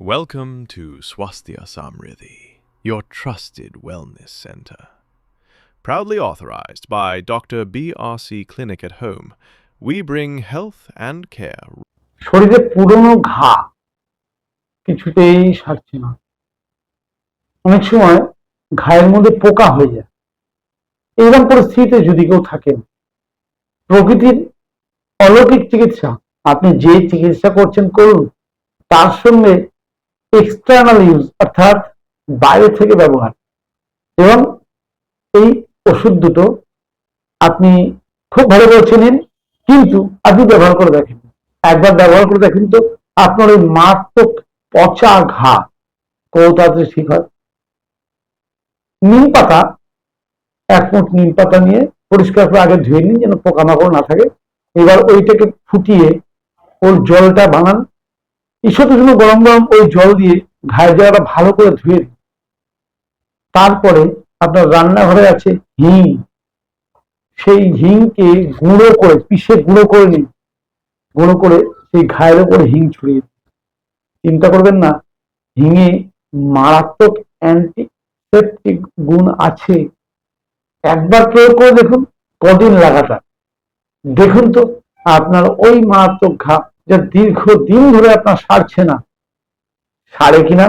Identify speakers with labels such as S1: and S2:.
S1: Welcome to Swasthya Samriddhi, your trusted wellness center. Proudly authorized by Dr. BRC Clinic at Home, we bring health and care
S2: শরীরে পুরনো ঘা কিছুতেই সারছে না অনেক সময় ঘায়ের মধ্যে পোকা হয়ে যায় এইরকম পরিস্থিতিতে যদি কেউ থাকেন প্রকৃতির অলৌকিক চিকিৎসা আপনি যে চিকিৎসা করছেন করুন তার সঙ্গে এক্সটার্নাল ইউজ অর্থাৎ বাইরে থেকে ব্যবহার। এবং এই ওষুধ দুটো আপনি খুব ভালো করে নিন কিন্তু আপনি ব্যবহার করে দেখেন একবার ব্যবহার করে দেখেন তো আপনার ওই মারাত্মক পচা ঘা, কত তাড়াতাড়ি ঠিক হয়। নিম পাতা, এক মুঠ নিম পাতা নিয়ে পরিষ্কার করে আগে ধুয়ে নিন, যেন পোকামাকড় না থাকে। এবার ওইটাকে ফুটিয়ে ওর জলটা বানান ঈশ্বরের জন্য গরম গরম ওই জল দিয়ে ঘায়ের জায়গাটা ভালো করে ধুয়ে দিন। তারপরে আপনার রান্নাঘরে আছে হিং। সেই হিংকে গুঁড়ো করে, পিষে গুঁড়ো করে নিন। গুঁড়ো করে সেই ঘায়ের উপরে হিং ছড়িয়ে দিন। চিন্তা করবেন না হিঙে মারাত্মক অ্যান্টিসেপটিক গুণ আছে। একবার প্রয়োগ করে দেখুন, কদিন লাগাতার। দেখুন তো, আপনার ওই মারাত্মক ঘা যা দীর্ঘ দিন ধরে আপনার সারছে না। সারে কিনা?